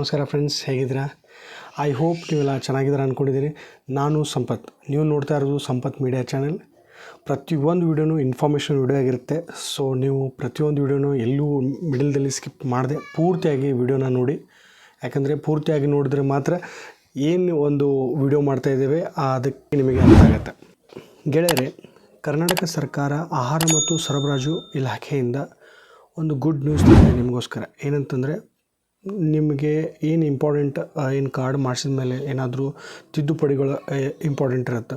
ನಮಸ್ಕಾರ ಫ್ರೆಂಡ್ಸ್ ಹೇಗಿದ್ದೀರಾ? I hope ನೀವೆಲ್ಲ ಚೆನ್ನಾಗಿದ್ದೀರಾ ಅಂದ್ಕೊಂಡಿದ್ದೀನಿ ನಾನು ಸಂಪತ್. ನೀವು ನೋಡ್ತಾ ಇರೋದು ಸಂಪತ್ ಮೀಡಿಯಾ ಚಾನೆಲ್ ಪ್ರತಿಯೊಂದು ವೀಡಿಯೋನು ಇನ್ಫಾರ್ಮೇಷನ್ ವೀಡಿಯೋ ಆಗಿರುತ್ತೆ. ಸೊ ನೀವು ಪ್ರತಿಯೊಂದು ವೀಡಿಯೋನು ಎಲ್ಲೂ ಮಿಡಲ್ದಲ್ಲಿ ಸ್ಕಿಪ್ ಮಾಡದೆ ಪೂರ್ತಿಯಾಗಿ ವೀಡಿಯೋನ ನೋಡಿ. ಯಾಕಂದರೆ ಪೂರ್ತಿಯಾಗಿ ನೋಡಿದ್ರೆ ಮಾತ್ರ ಏನು ಒಂದು ವಿಡಿಯೋ ಮಾಡ್ತಾ ಇದ್ದೇವೆ, ಅದಕ್ಕೆ ನಿಮಗೆ ಅರ್ಥ ಆಗುತ್ತೆ. ಗೆಳೆಯರೆ, ಕರ್ನಾಟಕ ಸರ್ಕಾರ ಆಹಾರ ಮತ್ತು ಸರಬರಾಜು ಇಲಾಖೆಯಿಂದ ಒಂದು ಗುಡ್ ನ್ಯೂಸ್ ನಿಮಗೋಸ್ಕರ. ಏನಂತಂದರೆ ನಿಮಗೆ ಏನು ಇಂಪಾರ್ಟೆಂಟ್ ಏನು ಕಾರ್ಡ್ ಮಾಡಿಸಿದ ಮೇಲೆ ಏನಾದರೂ ತಿದ್ದುಪಡಿಗಳು ಇಂಪಾರ್ಟೆಂಟ್ ಇರುತ್ತೆ?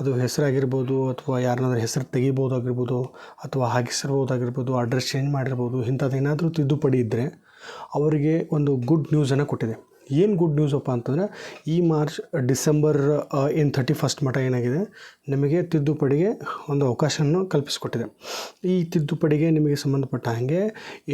ಅದು ಹೆಸರಾಗಿರ್ಬೋದು ಅಥವಾ ಯಾರನ್ನಾದ್ರೂ ಹೆಸರು ತೆಗಿಬೋದಾಗಿರ್ಬೋದು ಅಥವಾ ಹಾಕಿಸಿರ್ಬೋದಾಗಿರ್ಬೋದು ಅಡ್ರೆಸ್ ಚೇಂಜ್ ಮಾಡಿರ್ಬೋದು ಇಂಥದ್ದು ಏನಾದರೂ ತಿದ್ದುಪಡಿ ಇದ್ದರೆ ಅವರಿಗೆ ಒಂದು ಗುಡ್ ನ್ಯೂಸನ್ನು ಕೊಟ್ಟಿದೆ. ಏನು ಗುಡ್ ನ್ಯೂಸಪ್ಪ ಅಂತಂದರೆ, ಈ ಮಾರ್ಚ್ ಡಿಸೆಂಬರ್ ಏನು ಥರ್ಟಿ ಫಸ್ಟ್ ಮಟ್ಟ ಏನಾಗಿದೆ, ನಿಮಗೆ ತಿದ್ದುಪಡಿಗೆ ಒಂದು ಅವಕಾಶವನ್ನು ಕಲ್ಪಿಸಿಕೊಟ್ಟಿದೆ. ಈ ತಿದ್ದುಪಡಿಗೆ ನಿಮಗೆ ಸಂಬಂಧಪಟ್ಟ ಹಾಗೆ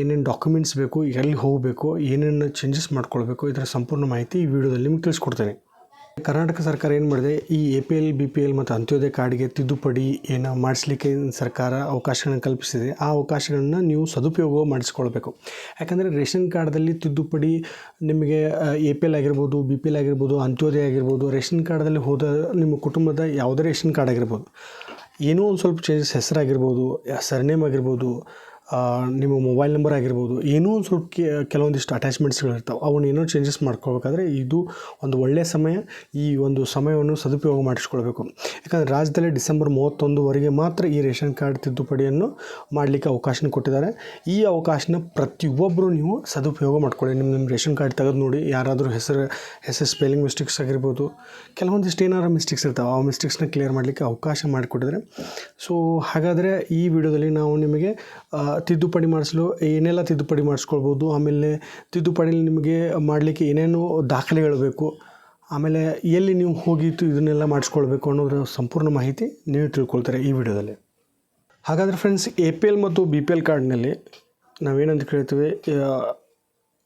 ಏನೇನು ಡಾಕ್ಯುಮೆಂಟ್ಸ್ ಬೇಕು, ಎಲ್ಲಿ ಹೋಗಬೇಕು, ಏನೇನು ಚೇಂಜಸ್ ಮಾಡ್ಕೊಳ್ಬೇಕು, ಇದರ ಸಂಪೂರ್ಣ ಮಾಹಿತಿ ಈ ವಿಡಿಯೋದಲ್ಲಿ ನಿಮ್ಗೆ ತಿಳಿಸ್ಕೊಡ್ತೇನೆ. ಕರ್ನಾಟಕ ಸರ್ಕಾರ ಏನು ಮಾಡಿದೆ? ಈ A P L B P L ಮತ್ತು ಅಂತ್ಯೋದಯ ಕಾರ್ಡ್ಗೆ ತಿದ್ದುಪಡಿ ಏನು ಮಾಡಿಸ್ಲಿಕ್ಕೆ ಸರ್ಕಾರ ಅವಕಾಶಗಳನ್ನು ಕಲ್ಪಿಸಿದೆ. ಆ ಅವಕಾಶಗಳನ್ನು ನೀವು ಸದುಪಯೋಗ ಮಾಡಿಸ್ಕೊಳ್ಬೇಕು. ಯಾಕಂದರೆ ರೇಷನ್ ಕಾರ್ಡ್ದಲ್ಲಿ ತಿದ್ದುಪಡಿ ನಿಮಗೆ ಎ ಪಿ ಎಲ್ ಆಗಿರ್ಬೋದು ಬಿ ಪಿ ಎಲ್ ಆಗಿರ್ಬೋದು, ಅಂತ್ಯೋದಯ ಆಗಿರ್ಬೋದು, ರೇಷನ್ ಕಾರ್ಡ್ದಲ್ಲಿ ಹೋದ ನಿಮ್ಮ ಕುಟುಂಬದ ಯಾವುದೇ ರೇಷನ್ ಕಾರ್ಡ್ ಆಗಿರ್ಬೋದು, ಏನೋ ಒಂದು ಸ್ವಲ್ಪ ಚೇಂಜಸ್ ಹೆಸರಾಗಿರ್ಬೋದು ಸರ್ನೇಮ್ ಆಗಿರ್ಬೋದು ನಿಮ್ಮ ಮೊಬೈಲ್ ನಂಬರ್ ಆಗಿರ್ಬೋದು, ಏನೋ ಒಂದು ಸ್ವಲ್ಪ ಕೆಲವೊಂದಿಷ್ಟು ಅಟ್ಯಾಚ್ಮೆಂಟ್ಸ್ಗಳಿರ್ತಾವೆ ಅವನ್ನ ಏನೋ ಚೇಂಜಸ್ ಮಾಡ್ಕೋಬೇಕಾದ್ರೆ ಇದು ಒಂದು ಒಳ್ಳೆಯ ಸಮಯ, ಈ ಒಂದು ಸಮಯವನ್ನು ಸದುಪಯೋಗ ಮಾಡಿಸ್ಕೊಳ್ಬೇಕು. ಯಾಕಂದರೆ ರಾಜ್ಯದಲ್ಲಿ ಡಿಸೆಂಬರ್ ಮೂವತ್ತೊಂದುವರೆಗೆ ಮಾತ್ರ ಈ ರೇಷನ್ ಕಾರ್ಡ್ ತಿದ್ದುಪಡಿಯನ್ನು ಮಾಡಲಿಕ್ಕೆ ಅವಕಾಶನ ಕೊಟ್ಟಿದ್ದಾರೆ. ಈ ಅವಕಾಶನ ಪ್ರತಿಯೊಬ್ಬರು ನೀವು ಸದುಪಯೋಗ ಮಾಡ್ಕೊಳ್ಳಿ. ನಿಮ್ಮ ನಿಮ್ಮ ರೇಷನ್ ಕಾರ್ಡ್ ತೆಗೆದು ನೋಡಿ, ಯಾರಾದರೂ ಹೆಸರು ಹೆಸರು ಸ್ಪೆಲ್ಲಿಂಗ್ ಮಿಸ್ಟೇಕ್ಸ್ ಆಗಿರ್ಬೋದು, ಕೆಲವೊಂದಿಷ್ಟು ಏನಾದ್ರು ಮಿಸ್ಟೇಕ್ಸ್ ಇರ್ತಾವೆ, ಆ ಮಿಸ್ಟೇಕ್ಸ್ನ ಕ್ಲಿಯರ್ ಮಾಡಲಿಕ್ಕೆ ಅವಕಾಶ ಮಾಡಿಕೊಟ್ಟಿದ್ದಾರೆ. ಸೊ ಹಾಗಾದರೆ ಈ ವಿಡಿಯೋದಲ್ಲಿ ನಾವು ನಿಮಗೆ ತಿದ್ದುಪಡಿ ಮಾಡಿಸಲು, ಏನೆಲ್ಲ ತಿದ್ದುಪಡಿ ಮಾಡಿಸ್ಕೊಳ್ಬೋದು, ಆಮೇಲೆ ತಿದ್ದುಪಡಿಲಿ ನಿಮಗೆ ಮಾಡಲಿಕ್ಕೆ ಏನೇನು ದಾಖಲೆಗಳು ಬೇಕು, ಆಮೇಲೆ ಎಲ್ಲಿ ನೀವು ಹೋಗಿ ಇದನ್ನೆಲ್ಲ ಮಾಡಿಸ್ಕೊಳ್ಬೇಕು ಅನ್ನೋದ್ರ ಸಂಪೂರ್ಣ ಮಾಹಿತಿ ನೀವು ತಿಳ್ಕೊಳ್ತಾರೆ ಈ ವಿಡಿಯೋದಲ್ಲಿ. ಹಾಗಾದರೆ ಫ್ರೆಂಡ್ಸ್ ಎ ಪಿ ಎಲ್ ಮತ್ತು ಬಿ ಪಿ ಎಲ್ ಕಾರ್ಡ್ನಲ್ಲಿ ನಾವೇನಂತ ಕೇಳ್ತೀವಿ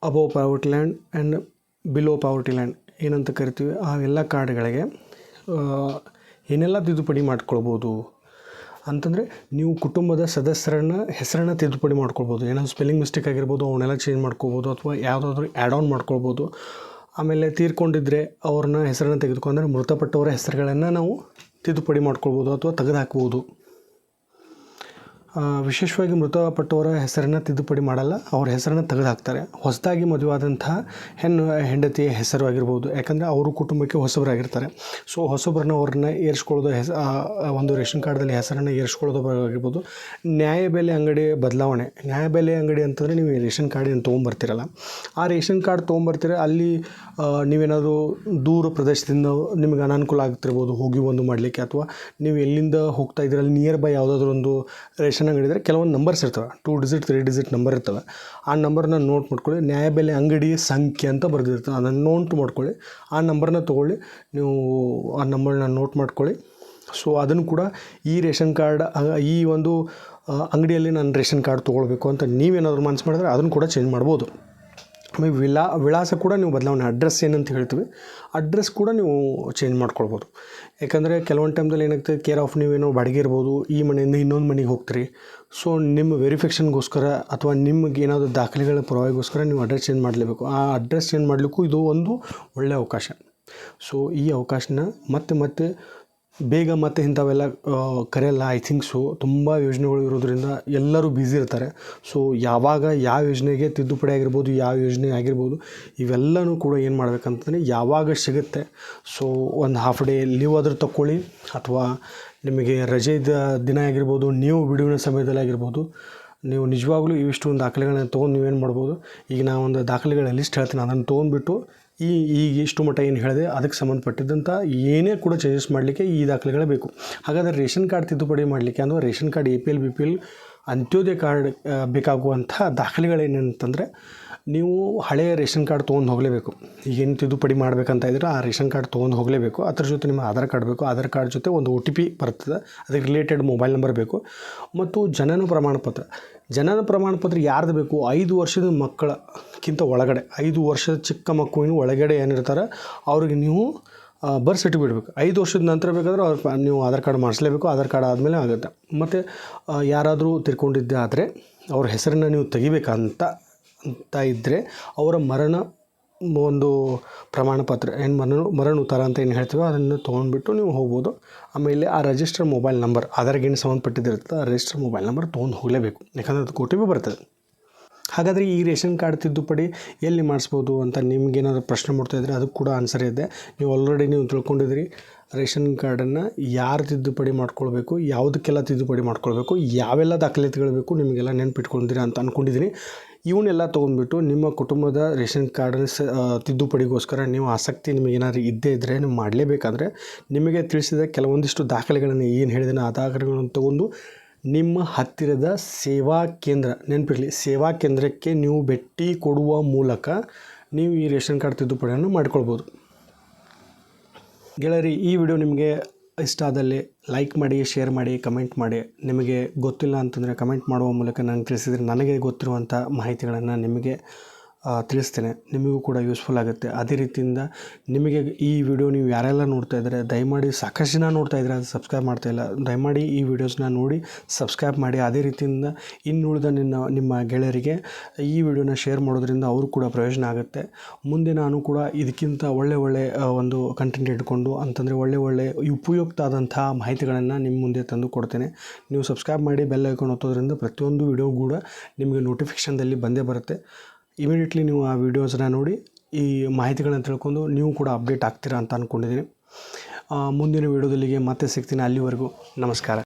above poverty land and below poverty land ಏನಂತ ಕರಿತೀವಿ, ಆ ಎಲ್ಲ ಕಾರ್ಡ್ಗಳಿಗೆ ಏನೆಲ್ಲ ತಿದ್ದುಪಡಿ ಮಾಡ್ಕೊಳ್ಬೋದು ಅಂತಂದರೆ ನೀವು ಕುಟುಂಬದ ಸದಸ್ಯರನ್ನ ಹೆಸರನ್ನು ತಿದ್ದುಪಡಿ ಮಾಡ್ಕೊಳ್ಬೋದು. ಏನಾದರೂ ಸ್ಪೆಲ್ಲಿಂಗ್ ಮಿಸ್ಟೇಕ್ ಆಗಿರ್ಬೋದು ಅವನ್ನೆಲ್ಲ ಚೇಂಜ್ ಮಾಡ್ಕೊಬೋದು ಅಥವಾ ಯಾವುದಾದ್ರೂ ಆ್ಯಡ್ ಆನ್ ಮಾಡ್ಕೊಳ್ಬೋದು. ಆಮೇಲೆ ತೀರ್ಕೊಂಡಿದ್ರೆ ಅವ್ರನ್ನ ಹೆಸರನ್ನು ತೆಗೆದುಕೊಂಡ್ರೆ ಮೃತಪಟ್ಟವರ ಹೆಸರುಗಳನ್ನು ನಾವು ತಿದ್ದುಪಡಿ ಮಾಡ್ಕೊಳ್ಬೋದು ಅಥವಾ ತೆಗೆದುಹಾಕ್ಬೋದು. ವಿಶೇಷವಾಗಿ ಮೃತಪಟ್ಟವರ ಹೆಸರನ್ನು ತಿದ್ದುಪಡಿ ಮಾಡಲ್ಲ, ಅವ್ರ ಹೆಸರನ್ನು ತೆಗೆದುಹಾಕ್ತಾರೆ. ಹೊಸದಾಗಿ ಮದುವೆಯಾದಂಥ ಹೆಣ್ಣು, ಹೆಂಡತಿಯ ಹೆಸರು ಆಗಿರ್ಬೋದು, ಯಾಕಂದರೆ ಅವರು ಕುಟುಂಬಕ್ಕೆ ಹೊಸಬರಾಗಿರ್ತಾರೆ. ಸೊ ಹೊಸಬರನ್ನ ಅವ್ರನ್ನ ಏರಿಸ್ಕೊಳ್ಳೋದು ಹೆಸ ಒಂದು ರೇಷನ್ ಕಾರ್ಡ್ದಲ್ಲಿ ಹೆಸರನ್ನು ಏರಿಸ್ಕೊಳ್ಳೋದು ಆಗಿರ್ಬೋದು ನ್ಯಾಯಬೆಲೆ ಅಂಗಡಿ ಬದಲಾವಣೆ. ನ್ಯಾಯಬೆಲೆ ಅಂಗಡಿ ಅಂತಂದರೆ ನೀವು ರೇಷನ್ ಕಾರ್ಡ್ ಏನು ತೊಗೊಂಬರ್ತೀರಲ್ಲ. ಆ ರೇಷನ್ ಕಾರ್ಡ್ ತೊಗೊಂಬರ್ತೀರ, ಅಲ್ಲಿ ನೀವೇನಾದರೂ ದೂರ ಪ್ರದೇಶದಿಂದ ನಿಮಗೆ ಅನಾನುಕೂಲ ಆಗ್ತಿರ್ಬೋದು, ಹೋಗಿ ಒಂದು ಮಾಡಲಿಕ್ಕೆ, ಅಥವಾ ನೀವು ಎಲ್ಲಿಂದ ಹೋಗ್ತಾ ಇದ್ದೀರ, ಅಲ್ಲಿ ನಿಯರ್ ಬೈ ಯಾವುದಾದ್ರೂ ಒಂದು ರೇಷನ್ ಅಂಗಡಿ ಇದ್ದರೆ ಕೆಲವೊಂದು ನಂಬರ್ಸ್ ಇರ್ತವೆ. Two digit three digit number ಇರ್ತವೆ. ಆ ನಂಬರ್ನ ನೋಟ್ ಮಾಡ್ಕೊಳ್ಳಿ. ನ್ಯಾಯಬೆಲೆ ಅಂಗಡಿ ಸಂಖ್ಯೆ ಅಂತ ಬರೆದಿರ್ತವೆ ಅದನ್ನು ನೋಟ್ ಮಾಡ್ಕೊಳ್ಳಿ. ಆ ನಂಬರ್ನ ತೊಗೊಳ್ಳಿ. ನೀವು ಆ ನಂಬರ್ನ ನೋಟ್ ಮಾಡ್ಕೊಳ್ಳಿ. ಸೊ ಅದನ್ನು ಕೂಡ ಈ ರೇಷನ್ ಕಾರ್ಡ್ ಈ ಒಂದು ಅಂಗಡಿಯಲ್ಲಿ ನಾನು ರೇಷನ್ ಕಾರ್ಡ್ ತೊಗೊಳ್ಬೇಕು ಅಂತ ನೀವೇನಾದರೂ ಮನಸ್ಸು ಮಾಡಿದ್ರೆ ಅದನ್ನು ಕೂಡ ಚೇಂಜ್ ಮಾಡ್ಬೋದು. ಆಮೇಲೆ ವಿಳಾ ವಿಳಾಸ ಕೂಡ ನೀವು ಬದಲಾವಣೆ, ಅಡ್ರೆಸ್ ಏನಂತ ಹೇಳ್ತೀವಿ, ಅಡ್ರೆಸ್ ಕೂಡ ನೀವು ಚೇಂಜ್ ಮಾಡ್ಕೊಳ್ಬೋದು. ಯಾಕಂದರೆ ಕೆಲವೊಂದು ಟೈಮ್ದಲ್ಲಿ ಏನಾಗ್ತದೆ ಕೇರ್ ಆಫ್ ನೀವೇನೋ ಬಾಡಿಗೆ ಇರ್ಬೋದು, ಈ ಮನೆಯಿಂದ ಇನ್ನೊಂದು ಮನೆಗೆ ಹೋಗ್ತೀರಿ. ಸೊ ನಿಮ್ಮ ವೆರಿಫಿಕೇಷನ್ಗೋಸ್ಕರ ಅಥವಾ ನಿಮಗೆ ಏನಾದರೂ ದಾಖಲೆಗಳ ಪರವಾಗಿಗೋಸ್ಕರ ನೀವು ಅಡ್ರೆಸ್ ಚೇಂಜ್ ಮಾಡಲೇಬೇಕು. ಆ ಅಡ್ರೆಸ್ ಚೇಂಜ್ ಮಾಡಲಿಕ್ಕೂ ಇದು ಒಂದು ಒಳ್ಳೆಯ ಅವಕಾಶ. ಸೊ ಈ ಅವಕಾಶನ ಮತ್ತೆ ಮತ್ತೆ ಬೇಗ ಮತ್ತೆ ಇಂಥವೆಲ್ಲ ಕರೆಯಲ್ಲ ಐ ಥಿಂಕ್ ಸೊ ತುಂಬ ಯೋಜನೆಗಳು ಇರೋದ್ರಿಂದ ಎಲ್ಲರೂ ಬ್ಯುಸಿ ಇರ್ತಾರೆ. ಸೊ ಯಾವಾಗ ಯಾವ ಯೋಜನೆಗೆ ತಿದ್ದುಪಡಿ ಆಗಿರ್ಬೋದು, ಯಾವ ಯೋಜನೆ ಆಗಿರ್ಬೋದು, ಇವೆಲ್ಲನೂ ಕೂಡ ಏನು ಮಾಡ್ಬೇಕಂತಂದರೆ ಯಾವಾಗ ಸಿಗುತ್ತೆ. ಸೊ ಒಂದು ಹಾಫ್ ಡೇ ಲೀವ್ ಆದರೂ ತಕ್ಕೊಳ್ಳಿ, ಅಥವಾ ನಿಮಗೆ ರಜೆ ಇದ್ದ ದಿನ ಆಗಿರ್ಬೋದು, ನೀವು ಬಿಡುವಿನ ಸಮಯದಲ್ಲಿ ಆಗಿರ್ಬೋದು, ನೀವು ನಿಜವಾಗ್ಲೂ ಇವಿಷ್ಟು ಒಂದು ದಾಖಲೆಗಳನ್ನ ತೊಗೊಂಡು ನೀವೇನು ಮಾಡ್ಬೋದು, ಈಗ ನಾ ಒಂದು ದಾಖಲೆಗಳ ಲಿಸ್ಟ್ ಹೇಳ್ತೀನಿ. ಅದನ್ನು ತೊಗೊಂಡ್ಬಿಟ್ಟು ಈ ಈಗ ಇಷ್ಟು ಮಟ್ಟ ಏನು ಹೇಳಿದೆ, ಅದಕ್ಕೆ ಸಂಬಂಧಪಟ್ಟಿದ್ದಂಥ ಏನೇ ಕೂಡ ಚೇಂಜಸ್ ಮಾಡಲಿಕ್ಕೆ ಈ ದಾಖಲೆಗಳೇ ಬೇಕು. ಹಾಗಾದರೆ ರೇಷನ್ ಕಾರ್ಡ್ ತಿದ್ದುಪಡಿ ಮಾಡಲಿಕ್ಕೆ ಅಂದರೆ ration card A P L B P L Antyodaya card ಬೇಕಾಗುವಂಥ ದಾಖಲೆಗಳೇನಂತಂದರೆ ನೀವು ಹಳೆಯ ರೇಷನ್ ಕಾರ್ಡ್ ತೊಗೊಂಡು ಹೋಗಲೇಬೇಕು. ಈಗೇನು ತಿದ್ದುಪಡಿ ಮಾಡಬೇಕಂತ ಇದ್ರೆ ಆ ರೇಷನ್ ಕಾರ್ಡ್ ತೊಗೊಂಡು ಹೋಗಲೇಬೇಕು. ಅದ್ರ ಜೊತೆ ನಿಮ್ಮ ಆಧಾರ್ ಕಾರ್ಡ್ ಬೇಕು. ಆಧಾರ್ ಕಾರ್ಡ್ ಜೊತೆ ಒಂದು ಒ ಟಿ ಪಿ ಬರ್ತದೆ. ಅದಕ್ಕೆ ರಿಲೇಟೆಡ್ ಮೊಬೈಲ್ ನಂಬರ್ ಬೇಕು. ಮತ್ತು ಜನನ ಪ್ರಮಾಣ ಪತ್ರ ಜನನ ಪ್ರಮಾಣ ಪತ್ರ ಯಾರ್ದು ಬೇಕು? ಐದು ವರ್ಷದ ಮಕ್ಕಳಕ್ಕಿಂತ ಒಳಗಡೆ. ಐದು ವರ್ಷದ ಚಿಕ್ಕ ಮಕ್ಕಳಿನ ಒಳಗಡೆ ಏನಿರ್ತಾರೆ, ಅವ್ರಿಗೆ ನೀವು ಬರ್ತ್ ಸರ್ಟಿಫಿಕೇಟ್ ಬೇಕು. ಐದು ವರ್ಷದ ನಂತರ ಬೇಕಾದ್ರೆ ಅವ್ರ ನೀವು ಆಧಾರ್ ಕಾರ್ಡ್ ಮಾಡಿಸ್ಲೇಬೇಕು. ಆಧಾರ್ ಕಾರ್ಡ್ ಆದಮೇಲೆ ಆಗುತ್ತೆ. ಮತ್ತು ಯಾರಾದರೂ ತಿರ್ಕೊಂಡಿದ್ದೆ ಆದರೆ, ಅವ್ರ ಹೆಸರನ್ನು ನೀವು ತೆಗಿಬೇಕಂತ, ಅಂತ ಇದ್ದರೆ ಅವರ ಮರಣ ಒಂದು ಪ್ರಮಾಣ ಪತ್ರ ಏನು ಮರಣ ಮರಣ ಉತ್ತರ ಅಂತ ಏನು ಹೇಳ್ತೀವೋ ಅದನ್ನು ತೊಗೊಂಡ್ಬಿಟ್ಟು ನೀವು ಹೋಗ್ಬೋದು. ಆಮೇಲೆ ಆ ರಿಜಿಸ್ಟರ್ ಮೊಬೈಲ್ ನಂಬರ್ ಅದರಗೇನು ಸಂಬಂಧಪಟ್ಟಿದ್ದಿರುತ್ತೆ, ಆ ರಿಜಿಸ್ಟರ್ ಮೊಬೈಲ್ ನಂಬರ್ ತೊಗೊಂಡು ಹೋಗಲೇಬೇಕು. ಯಾಕಂದ್ರೆ ಅದು ಕೋಟಿ ಬರ್ತದೆ ಹಾಗಾದರೆ ಈ ರೇಷನ್ ಕಾರ್ಡ್ ತಿದ್ದುಪಡಿ ಎಲ್ಲಿ ಮಾಡಿಸ್ಬೋದು ಅಂತ ನಿಮ್ಗೇನಾದ್ರು ಪ್ರಶ್ನೆ ಮಾಡ್ತಾಯಿದ್ರೆ ಅದಕ್ಕೆ ಕೂಡ ಆನ್ಸರ್ ಇದೆ. ನೀವು ಆಲ್ರೆಡಿ ನೀವು ತಿಳ್ಕೊಂಡಿದ್ದೀರಿ. ರೇಷನ್ ಕಾರ್ಡನ್ನು ಯಾರು ತಿದ್ದುಪಡಿ ಮಾಡ್ಕೊಳ್ಬೇಕು, ಯಾವುದಕ್ಕೆಲ್ಲ ತಿದ್ದುಪಡಿ ಮಾಡ್ಕೊಳ್ಬೇಕು, ಯಾವೆಲ್ಲ ದಾಖಲಾತಿಗಳು ಬೇಕು ನಿಮಗೆಲ್ಲ ನೆನ್ಪಿಟ್ಕೊಂಡಿದ್ದೀರಾ ಅಂತ ಅಂದ್ಕೊಂಡಿದ್ದೀನಿ ಇವನ್ನೆಲ್ಲ ತೊಗೊಂಡ್ಬಿಟ್ಟು ನಿಮ್ಮ ಕುಟುಂಬದ ರೇಷನ್ ಕಾರ್ಡನ್ನ ಸ ತಿದ್ದುಪಡಿಗೋಸ್ಕರ ನೀವು ಆಸಕ್ತಿ ನಿಮಗೇನಾದ್ರು ಇದ್ದೇ ಇದ್ದರೆ ನೀವು ಮಾಡಲೇಬೇಕಾದ್ರೆ ನಿಮಗೆ ತಿಳಿಸಿದ ಕೆಲವೊಂದಿಷ್ಟು ದಾಖಲೆಗಳನ್ನು ಏನು ಹೇಳಿದ್ದೀನಿ ಆ ದಾಖಲೆಗಳನ್ನು ತಗೊಂಡು ನಿಮ್ಮ ಹತ್ತಿರದ ಸೇವಾ ಕೇಂದ್ರ, ನೆನಪಿರಲಿ, ಸೇವಾ ಕೇಂದ್ರಕ್ಕೆ ನೀವು ಭೇಟಿ ಕೊಡುವ ಮೂಲಕ ನೀವು ಈ ರೇಷನ್ ಕಾರ್ಡ್ ತಿದ್ದುಪಡಿಯನ್ನು ಮಾಡ್ಕೊಳ್ಬೋದು. ಗೆಳೆಯರಿ ಈ ವಿಡಿಯೋ ನಿಮಗೆ ಇಷ್ಟ ಆದಲ್ಲಿ ಲೈಕ್ ಮಾಡಿ ಶೇರ್ ಮಾಡಿ ಕಮೆಂಟ್ ಮಾಡಿ. ನಿಮಗೆ ಗೊತ್ತಿಲ್ಲ ಅಂತಂದರೆ ಕಮೆಂಟ್ ಮಾಡುವ ಮೂಲಕ ನಾನು ತಿಳಿಸಿದರೆ ನನಗೆ ಗೊತ್ತಿರುವಂಥ ಮಾಹಿತಿಗಳನ್ನು ನಿಮಗೆ ತಿಳಿಸ್ತೇನೆ. ನಿಮಗೂ ಕೂಡ ಯೂಸ್ಫುಲ್ ಆಗುತ್ತೆ. ಅದೇ ರೀತಿಯಿಂದ ನಿಮಗೆ ಈ ವಿಡಿಯೋ ನೀವು ಯಾರೆಲ್ಲ ನೋಡ್ತಾ ಇದ್ದಾರೆ, ದಯಮಾಡಿ ಸಾಕಷ್ಟು ಜನ ನೋಡ್ತಾ ಇದ್ದಾರೆ ಅದು ಸಬ್ಸ್ಕ್ರೈಬ್ ಮಾಡ್ತಾ ಇಲ್ಲ. ದಯಮಾಡಿ ಈ ವಿಡಿಯೋಸ್ನ ನೋಡಿ ಸಬ್ಸ್ಕ್ರೈಬ್ ಮಾಡಿ. ಅದೇ ರೀತಿಯಿಂದ ಇನ್ನುಳಿದ ನಿನ್ನ, ನಿಮ್ಮ ಗೆಳೆಯರಿಗೆ ಈ ವಿಡಿಯೋನ ಶೇರ್ ಮಾಡೋದ್ರಿಂದ ಅವರು ಕೂಡ ಪ್ರಯೋಜನ ಆಗುತ್ತೆ. ಮುಂದೆ ನಾನು ಕೂಡ ಇದಕ್ಕಿಂತ ಒಳ್ಳೆ ಒಳ್ಳೆ ಒಂದು ಕಂಟೆಂಟ್ ಇಟ್ಕೊಂಡು ಅಂತಂದರೆ ಒಳ್ಳೆ ಒಳ್ಳೆ ಉಪಯುಕ್ತ ಆದಂತಹ ಮಾಹಿತಿಗಳನ್ನು ನಿಮ್ಮ ಮುಂದೆ ತಂದು ಕೊಡ್ತೇನೆ. ನೀವು ಸಬ್ಸ್ಕ್ರೈಬ್ ಮಾಡಿ ಬೆಲ್ ಐಕಾನ್ ಒತ್ತೋದ್ರಿಂದ ಪ್ರತಿಯೊಂದು ವಿಡಿಯೋ ಕೂಡ ನಿಮಗೆ ನೋಟಿಫಿಕೇಷನ್ದಲ್ಲಿ ಬಂದೇ ಬರುತ್ತೆ. ಇಮಿಡಿಯೇಟ್ಲಿ ನೀವು ಆ ವಿಡಿಯೋಸನ್ನ ನೋಡಿ, ಈ ಮಾಹಿತಿಗಳನ್ನು ತಿಳ್ಕೊಂಡು ನೀವು ಕೂಡ ಅಪ್ಡೇಟ್ ಆಗ್ತೀರಾ ಅಂತ ಅಂದ್ಕೊಂಡಿದ್ದೀನಿ ಮುಂದಿನ ವಿಡಿಯೋದಲ್ಲಿಗೆ ಮತ್ತೆ ಸಿಗ್ತೀನಿ ಅಲ್ಲಿವರೆಗೂ. ನಮಸ್ಕಾರ.